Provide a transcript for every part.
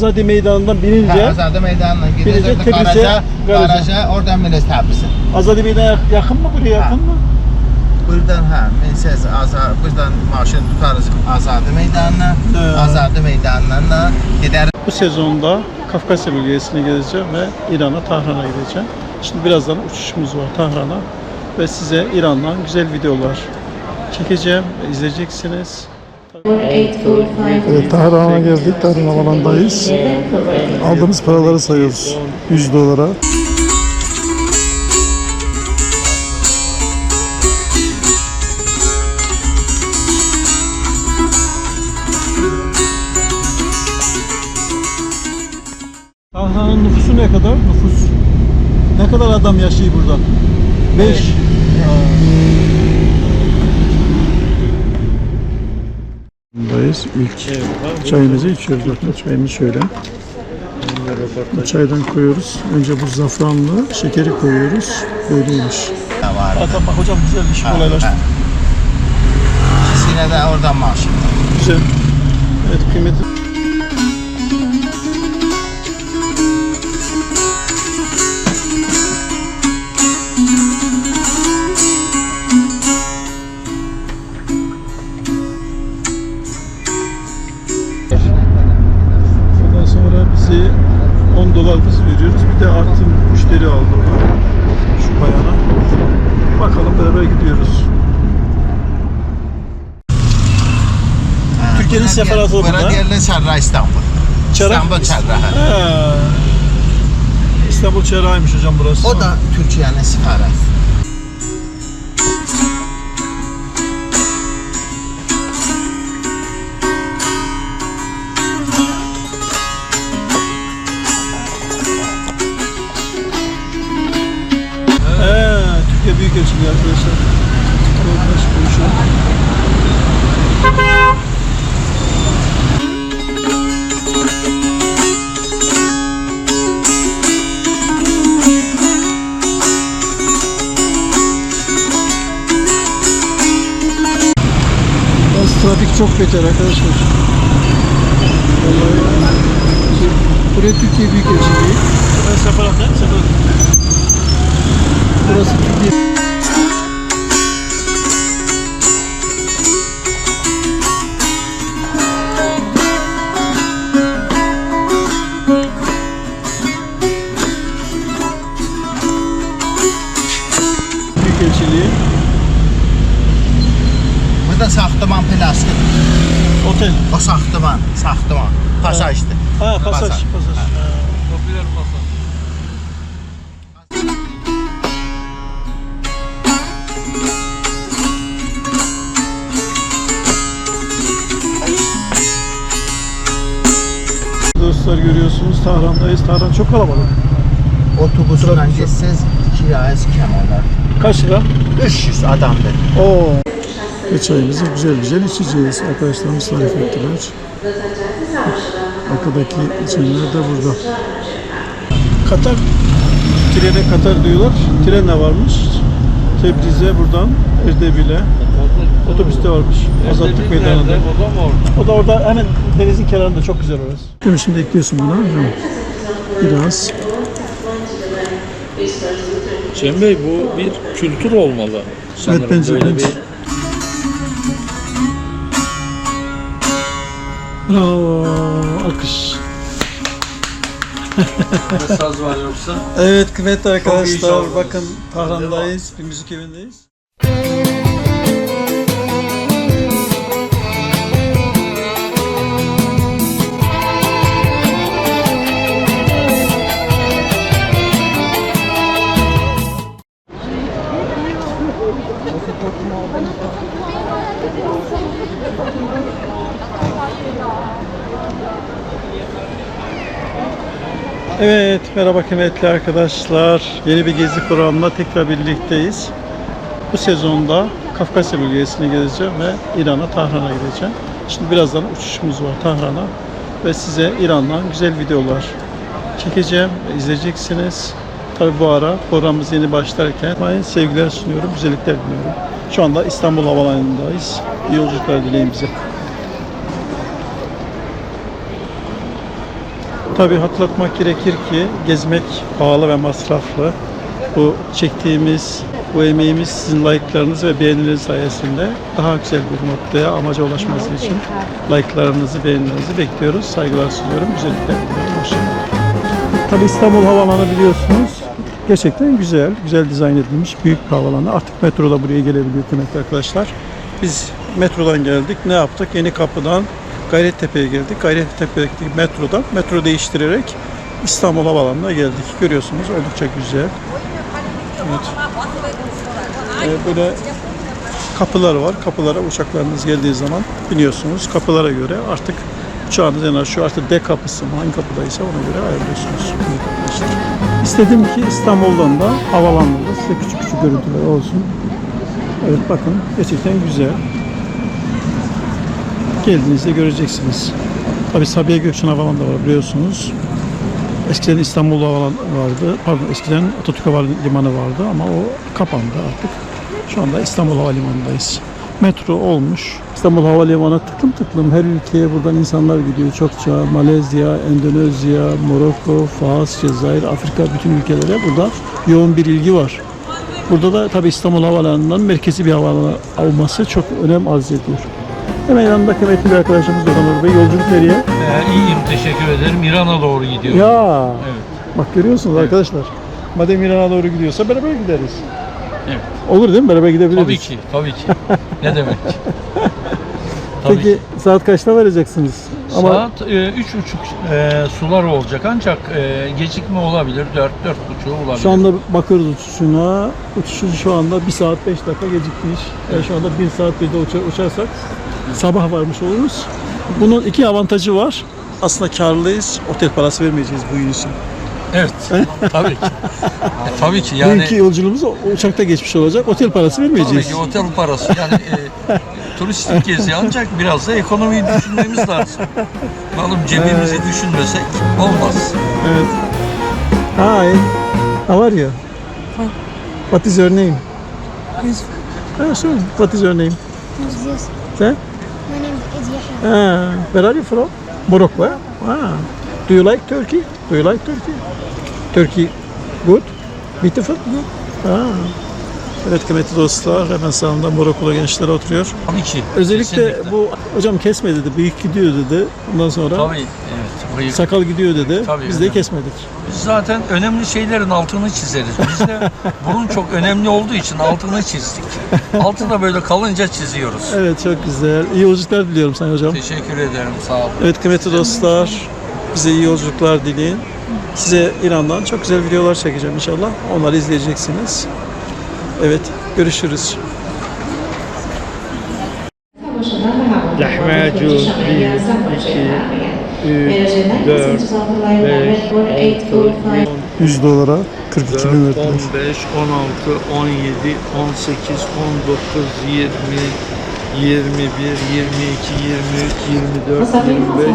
Azadi Meydanı'ndan binince Azadi meydanına Birinci gidəcək Tbilisi, garaja, garaja. garaja, oradan Miles təbisi. Azadi Meydanı yakın mı buraya yakın mı? Buradan hə, Miles Azad, buradan maşın tutarız Azadi meydanına, Hə. Azadi meydanından da gedərik Bu sezonda Kafkasya bölgesine gezeceğim ve İran'a Tahran'a gideceğim. Şimdi birazdan uçuşumuz var Tahran'a ve size İran'dan güzel videolar çekeceğim izleyeceksiniz. Evet, Tahran'a geldik. Tahran havalandayız. Aldığımız paraları sayıyoruz. 100 dolara. Tahran'ın nüfusu ne kadar? Nüfus. Ne kadar adam yaşıyor burada? 5. Buradayız. İlk çayımızı içiyoruz. Bakın çayımız şöyle. Bu çaydan koyuyoruz. Önce bu zafranlı şekeri koyuyoruz. Böyleymiş. var. Zaten bak hocam güzel iş Hə, kolaylaştı. İkisine de oradan maşın. Güzel. Evet kıymetli. Seferatı Bura burada. deyirlər Çarra İstanbul. Çarra? İstanbul Çarra. Ha. İstanbul Çerra'ymış hocam burası. O da Türkiye'nin sifarət. He, Türkiye Büyükelçiliği arkadaşlar. Nasıl konuşuyor? Çok beter arkadaşlar. Vallahi Buraya Türkiye Büyükelçiliği. Burası. Burası Türkiye. Da Saxtaman plastik. Otel. O Saxtaman, Saxtaman. Pasajdır. Ha pasaj. Pasaj. pasaj. Ha. Dostlar görüyorsunuz Tahran'dayız. Tahran çok kalabalık. Getsəz kirayəsi kəm olar. Kaç lira? 300 adamdır. Oo. Ve çayımızı güzel güzel içeceğiz. Arkadaşlarımız tarif ettiler. Arkadaki içenler de burada. Katar. Trene Katar diyorlar. Tren de varmış. Tebriz'e buradan Erdebil'e. Otobüste varmış. Azatlık Meydanı'nda. O da orada hemen denizin kenarında çok güzel orası. Mi? Şimdi ekliyorsun buna. Biraz. Cem Bey bu bir kültür olmalı. Sanırım bence, böyle bir Bravo. Alkış. saz var yoksa. Evet kıymetli arkadaşlar bakın Tahran'dayız. Bir müzik evindeyiz. Evet, merhaba kıymetli arkadaşlar. Yeni bir gezi programında tekrar birlikteyiz. Bu sezonda Kafkasya bölgesine gezeceğim ve İran'a, Tahran'a gideceğim. Şimdi birazdan uçuşumuz var Tahran'a ve size İran'dan güzel videolar çekeceğim ve izleyeceksiniz. Tabi bu ara programımız yeni başlarken sevgiler sunuyorum, güzellikler diliyorum. Şu anda İstanbul Havalanı'ndayız. İyi yolculuklar dileyin bize. Tabii hatırlatmak gerekir ki gezmek pahalı ve masraflı. Bu çektiğimiz, bu emeğimiz sizin like'larınız ve beğenileriniz sayesinde daha güzel bir noktaya, amaca ulaşması için like'larınızı, beğenilerinizi bekliyoruz. Saygılar sunuyorum. Güzellikler diliyorum. Hoşçakalın. Tabii İstanbul Havaalanı biliyorsunuz. Gerçekten güzel, güzel dizayn edilmiş büyük bir havaalanı. Artık metro da buraya gelebiliyor kıymetli arkadaşlar. Biz metrodan geldik. Ne yaptık? Yeni kapıdan Gayrettepe'ye geldik. Gayrettepe'deki metrodan metro değiştirerek İstanbul Havaalanı'na geldik. Görüyorsunuz oldukça güzel. Evet. Ee, böyle kapılar var. Kapılara uçaklarınız geldiği zaman biniyorsunuz. Kapılara göre artık uçağınız en şu artık D kapısı mı hangi kapıdaysa ona göre ayarlıyorsunuz. Arkadaşlar. İstedim ki İstanbul'dan da havalandırda size küçük küçük görüntüler olsun. Evet bakın gerçekten güzel. Geldiğinizde göreceksiniz. Tabi Sabiha Gökçen Havalanı da var biliyorsunuz. Eskiden İstanbul Havalan vardı. Pardon eskiden Atatürk Havalimanı vardı ama o kapandı artık. Şu anda İstanbul Havalimanı'ndayız. Metro olmuş. İstanbul Havalimanı tıklım tıklım her ülkeye buradan insanlar gidiyor çokça. Malezya, Endonezya, Morokko, Fas, Cezayir, Afrika bütün ülkelere burada yoğun bir ilgi var. Burada da tabi İstanbul Havalimanı'ndan merkezi bir havaalanı olması çok önem arz ediyor. Hemen yanında kıymetli bir arkadaşımız Orhan Uğur Bey. Yolculuk nereye? Ee, iyiyim teşekkür ederim. İran'a doğru gidiyorum. Ya. Evet. Bak görüyorsunuz arkadaşlar. Madem İran'a doğru gidiyorsa beraber gideriz. Evet. Olur değil mi? Beraber gidebiliriz. Tabii ki, tabii ki. ne demek? Tabii Peki ki. saat kaçta vareceksiniz? Ama Saat e, üç buçuk e, sular olacak ancak e, gecikme olabilir. Dört, dört buçuğu olabilir. şu anda bakıyoruz uçuşuna. Uçuşu şu anda 1 saat 5 dakika gecikmiş. Yani şu anda 1 saat 1'de uça- uçarsak sabah varmış oluruz. Bunun iki avantajı var. Aslında karlıyız. Otel parası vermeyeceğiz bu gün için. Evet, tabii ki. E, tabii ki Yani, Bugünkü yolculuğumuz uçakta geçmiş olacak. Otel parası tabii vermeyeceğiz. ki otel parası yani e, turistik gezi ancak biraz da ekonomiyi düşünmemiz lazım. Oğlum cebimizi düşünmesek olmaz. Evet. Hi. How are you? What is your name? Ah, sure. What is your name? This? Sen? Yahya. Ah, where are you from? Morocco. eh? Ah. Do you like Turkey? Do you like Turkey? Turkey good? Beautiful? Ah. Evet kıymetli dostlar hemen sağımda Morokolu gençler oturuyor. Tabii ki. Özellikle kesinlikle. bu hocam kesme dedi, bıyık gidiyor dedi. Ondan sonra Tabii, evet. Bıyık. sakal gidiyor dedi. Tabii, Biz de öyle. kesmedik. Biz zaten önemli şeylerin altını çizeriz. Biz de bunun çok önemli olduğu için altını çizdik. Altı da böyle kalınca çiziyoruz. Evet çok güzel. İyi yolculuklar diliyorum sana hocam. Teşekkür ederim. Sağ olun. Evet kıymetli dostlar, bize iyi yolculuklar dileyin. Size İran'dan çok güzel videolar çekeceğim inşallah. Onları izleyeceksiniz. Evet, görüşürüz. Lahmacun 1, 2, 3, 4, 5, 6, 100 dolara 42 bin 15, verdiler. 16, 17, 18, 19, 20, 21, 22, 23, 24, 25,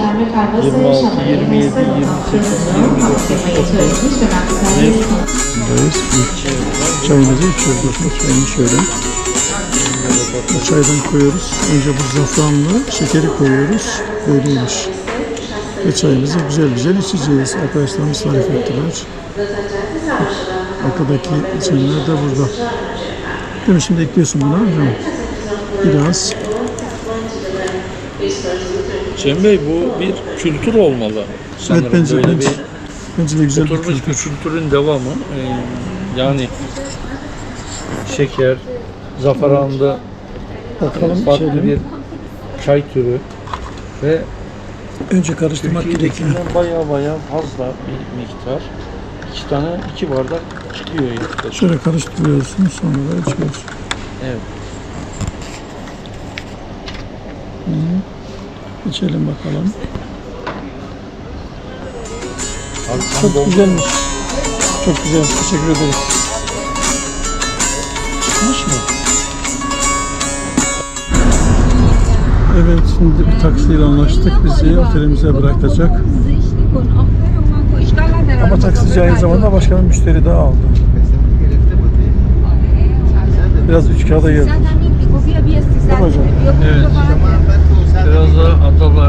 26, 27, 28, 29, 30, Buradayız. İlk çayımızı içiyoruz. Bakın çayını şöyle. Bu çaydan koyuyoruz. Önce bu zafranlı şekeri koyuyoruz. Böyleymiş. Ve çayımızı güzel güzel içeceğiz. Arkadaşlarımız tarif ettiler. Arkadaki içenler de burada. Değil mi? Şimdi ekliyorsun buna. hocam. Biraz. Cem Bey bu bir kültür olmalı. Sanırım Evet bence, böyle bence, bir bence de güzel bir oturmuş kültür. bir kültürün devamı. Ee, yani şeker, zaferanda Bakalım farklı içelim. bir çay türü ve Önce karıştırmak gerekiyor. Baya baya fazla bir miktar. İki tane, iki bardak çıkıyor yaklaşık. Şöyle karıştırıyorsun sonra da içiyorsun. Evet. İçelim bakalım. Çok güzelmiş. Çok güzel. Teşekkür ederiz. Çıkmış mı? Evet şimdi bir taksiyle anlaştık. Bizi otelimize bırakacak. Ama taksici aynı zamanda başka bir müşteri daha aldı. Biraz üç kağıda geldi. Biraz da Adalı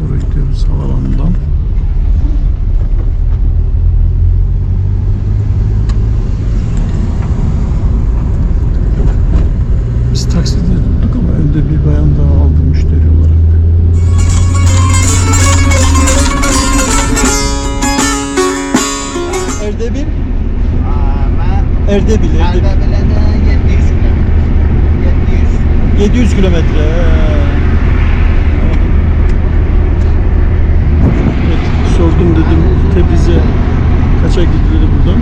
doğru gidiyoruz havalanından. Biz takside tuttuk ama önde bir bayan daha aldı müşteri olarak. Erdebil? Erdebil, Erdebil. Ərdə-Bilədə 700 km. 700. 700 kilometre. he. Evet, sordum dedim Tebriz'e kaça gidilir buradan?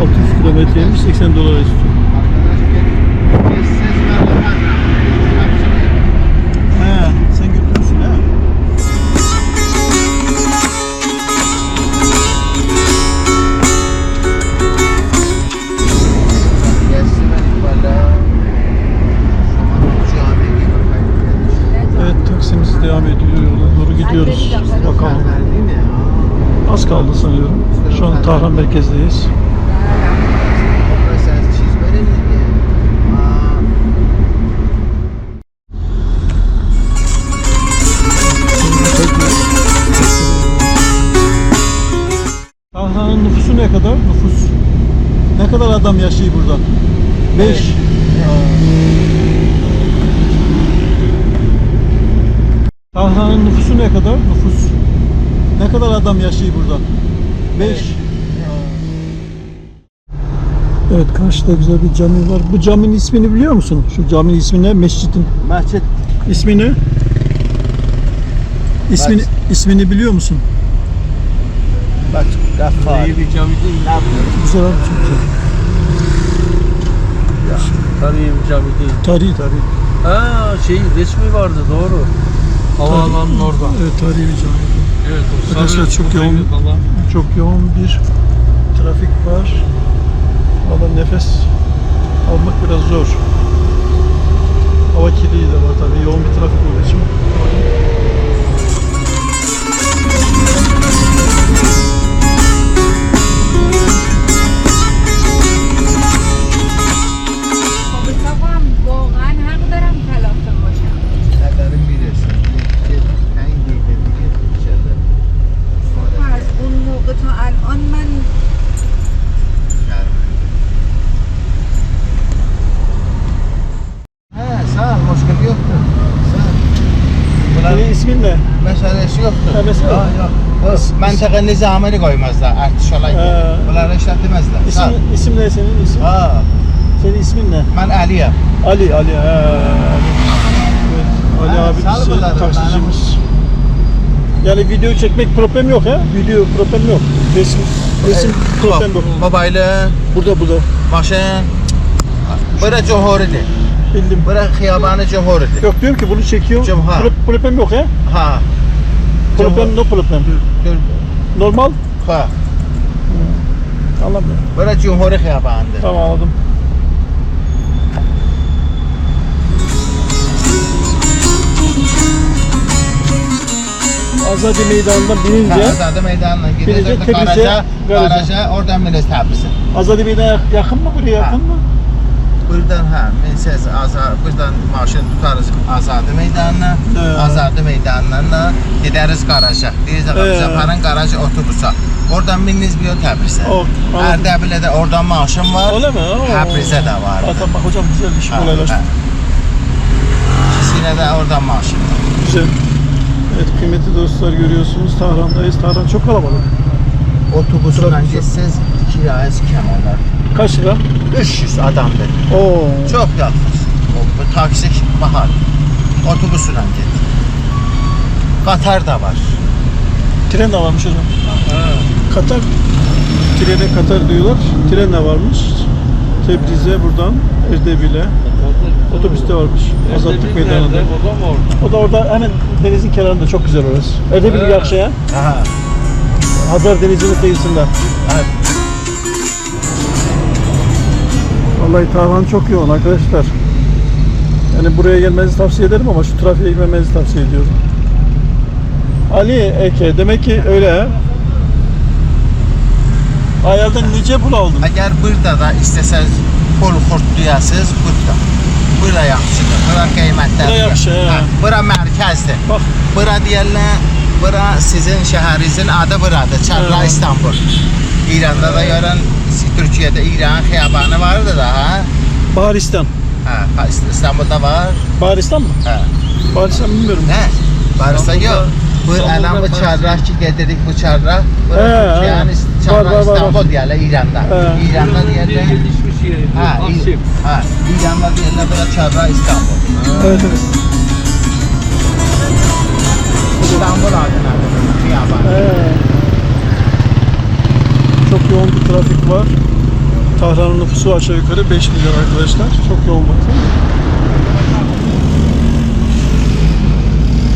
600 kilometreymiş 80 dolar istiyor. Merkezdeyiz. Tahran'ın nüfusu ne kadar? Nüfus. Ne kadar adam yaşıyor burada? 5. Tahran'ın nüfusu ne kadar? Nüfus. Ne kadar adam yaşıyor burada? 5. Evet karşıda güzel bir cami var. Bu caminin ismini biliyor musun? Şu caminin ismi ne? Mescidin. Məscid İsmi ne? İsmini, ismini biliyor musun? bax Qəffar. İyi bir cami değil. Nə bilir? Güzel abi çok güzel. Tarihi bir cami değil. Tarihi tarihi. Ha şey resmi vardı doğru. Havaalanının orada. Evet tarihi bir cami. Evet o Arkadaşlar çok yoğun. Çok yoğun bir trafik var. Valla nefes almak biraz zor. Senin ismin ne? məsələsi yoxdur. Hə, məsələ yox. yox. yox. Məntəqə nizamını qoymazlar, ərtiş olay. Hə. Bunları işlətməzlər. İsim, isim ne senin? İsim? Ha, Senin ismin ne? mən Əliyəm. Ali, Ali. He, Ali. Ha, abi sağ ol bizi bunlar, taksicimiz. Yani video çekmek problem yok ha? Video problem yok. Resim, resim problem yok. Mobaylı, Burada burada. maşın. Bura Johoridir. Bildim. Bura xiyabanı Johoridir. Yok diyorum ki bunu çekiyor. Pro- problem yok ha? Ha. Problem no problem. Normal. Ha. Anlamıyorum. Bura Johori xiyabanıdır. Tamam anladım. Azadi Meydanı'ndan binince Azadi meydanına gidiyoruz. Tebriz'e, Garaja, garaja. garaja, oradan millet Təbrizə. Azadi Meydan'a yakın mı buraya yakın mı? Buradan hə, milsiz Azad, buradan maşın tutarız Azadi meydanına, Hə. Azadi meydanından da gedəriz garaja. Deyiz Hə. aparın garaj otobusa. Oradan mininiz bir Təbrizə. Ərdəbilə də oradan maşın var. Öyle mi? Təbrizə də var. Ha, tamam bak hocam güzel iş Hə, kolaylaştı. İkisine de oradan maşın var. Güzel. Evet kıymetli dostlar görüyorsunuz Tahran'dayız. Tahran çok kalabalık. Getsəz kirayəsi kəm olar. Kaç lira? 300 adamdır. Oo. Çox yaxşı. O, Bu taksi bahar. Otobusla get. Qatar da var. Tren de varmış hocam. Katar. Trene Katar diyorlar. Tren de varmış. Tebriz'e buradan Erdebil'e. Otobüste varmış. Azatlık Meydanı'nda. O da mı orada? O da orada hemen denizin kenarında çok güzel orası. Erdebil He. Yakşa'ya. Ha. Hazar Denizi'nin kıyısında. Evet. Vallahi Tarhan çok yoğun arkadaşlar. Yani buraya gelmenizi tavsiye ederim ama şu trafiğe girmemenizi tavsiye ediyorum. Ali Eke demek ki öyle ha. Ayarda nice pul aldın? Əgər burada da istəsəz pul xurtlayasınız, burada. Bura yaxşıdır. Bura qiymətlidir. Bura yaxşı, hə. Bura mərkəzdir. Bax. Bura deyirlər, bura sizin şəhərinizin adı buradır. Çarla. İstanbul. İranda da görən Türkiyədə İran xiyabanı vardı da, ha? Baharistan. Ha, İstanbulda var. Baharistan mı? Hə. Baharistan bilmiyorum. Varsa İstanbulda- yox. Bu ələn bu çarraq ki gedirik bu çarraq. Bura Hə, hə. Türkiyənin Var. İstanbul deyirlər İranda. İranda deyirlər. gelişmiş yeri. Ha, ha. İranlar deyirlər bura çarraq İstanbul. Evet evet. İstanbul adına xiyaban. Ee, çok yoğun bir trafik var. Tahran'ın nüfusu aşağı yukarı 5 milyon arkadaşlar. Çok yoğun bakın.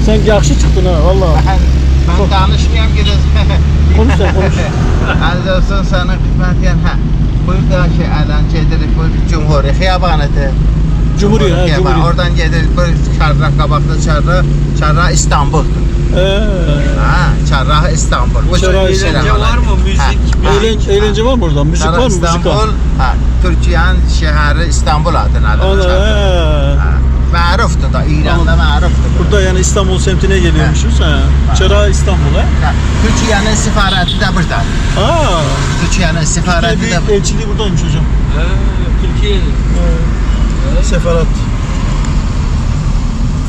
Sen yakşı çıktın ha valla. Mən, mən danışmayam ki Konuş sen konuş. Əziz olsun sana xidmət edən. Hə. Burada ki ələn gedirik bu Cumhuri xiyabanıdır. Cumhuriyet ha Xiyabanı. Cumhuriyet. Oradan gedirik bu çarraq qabaqda çarraq, çarraq İstanbuldur. Ee, Ha, çarraq İstanbul. Bu Çarraq söz İstanbul. Eğlence var mı? Müzik, Ha, ha. eğlence, eğlence var mı orada? Müzik Çarraq var mı? Müzik İstanbul, var. ha, Türkiyənin şəhəri İstanbul adına Ana. Ha, Mərufdur da, İranda mərufdur. bu. Burada yani İstanbul semtine geliyormuşuz. Ha. Çırağı İstanbul ha. Ha, Türkiyənin sifarəti də burada. Aa, Türkiyənin sifarəti də Türkiye elçiliği buradaymış hocam. He, Türkiye'nin. Seferat.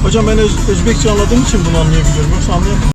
Hocam ben Öz- Özbekçe anladığım için bunu anlayabiliyorum. Yoksa anlayamam.